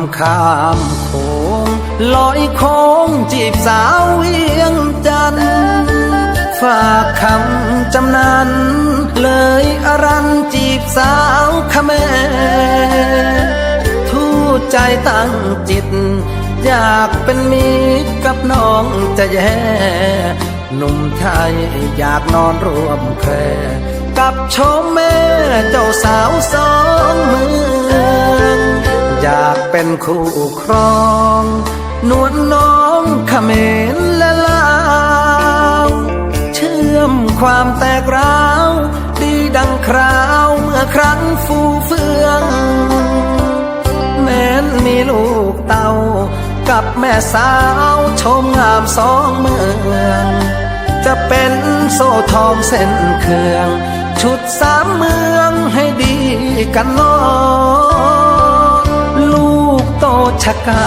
ำข้ามโขงลอยโค้งจีบสาวเวียงจันฝากคำจำนันเลยอรันจีบสาวขแมทูตใจตั้งจิต อยากเป็นมิตรกับน้องจะแย่หนุ่มไทยอยากนอนร่วมแครกับชมแม่เจ้าสาวสองมือ เป็นคู่ครอง นวลน้องเขมรและลาวเชื่อมความแตกร้าว ดีดังคราวเมื่อครั้งฟูเฟือง แม้นมีลูกเตากับแม่สาวชมงามสองเมืองจะเป็นโซ่ทองเส้นเครื่อง ชุดสามเมืองให้ดีกันนอลูกโต ชกา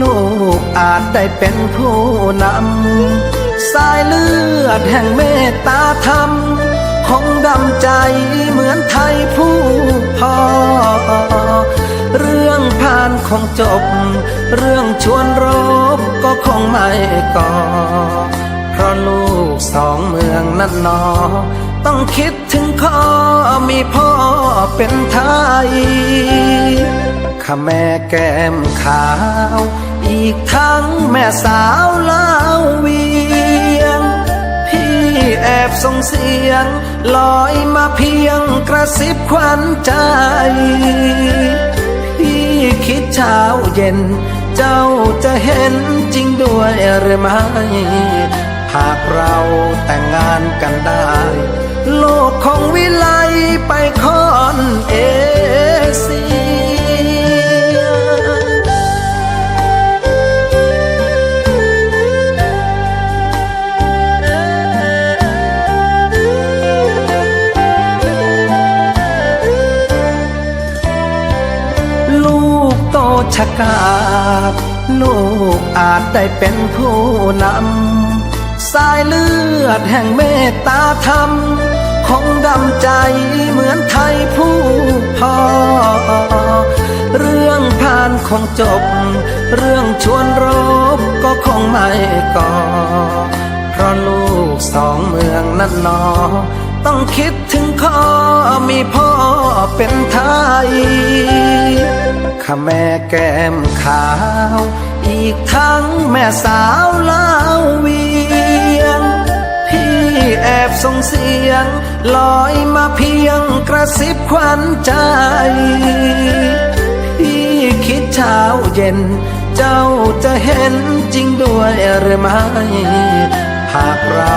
ลูกอาจได้เป็นผู้นำ สายเลือดแห่งเมตตาธรรม คงดำใจเหมือนไทยผู้พ่อ เรื่องผ่านคงจบ เรื่องชวนรบก็คงไม่ก่อ เพราะลูกสองเมืองนั้นนอ ต้องคิดถึงข้อมีพ่อเป็นไทย ข้าแม่แก้มขาว อีกทั้งแม่สาวลาวเวียง พี่แอบส่งเสียง ลอยมาเพียงกระซิบควันใจ พี่คิดเช้าเย็น เจ้าจะเห็นจริงด้วยหรือไม่หากเราแต่งงานกันได้ โลกของวิไลไปคอนเอเลูกโตชะกาดลูกอาจได้เป็นผู้นำ สายเลือดแห่งเมตตาธรรม คงดำใจเหมือนไทยผู้พ่อ เรื่องผ่านคงจบ เรื่องชวนรบก็คงไม่ก่อ เพราะลูกสองเมืองนั้นนอ ต้องคิดถึงข้อมีพ่อเป็นไทยข้าแม่แก้มขาว อีกทั้งแม่สาวลาวเวียง พี่แอบส่งเสียง ลอยมาเพียงกระซิบควันใจ พี่คิดเช้าเย็น เจ้าจะเห็นจริงด้วยหรือไม่ หากเรา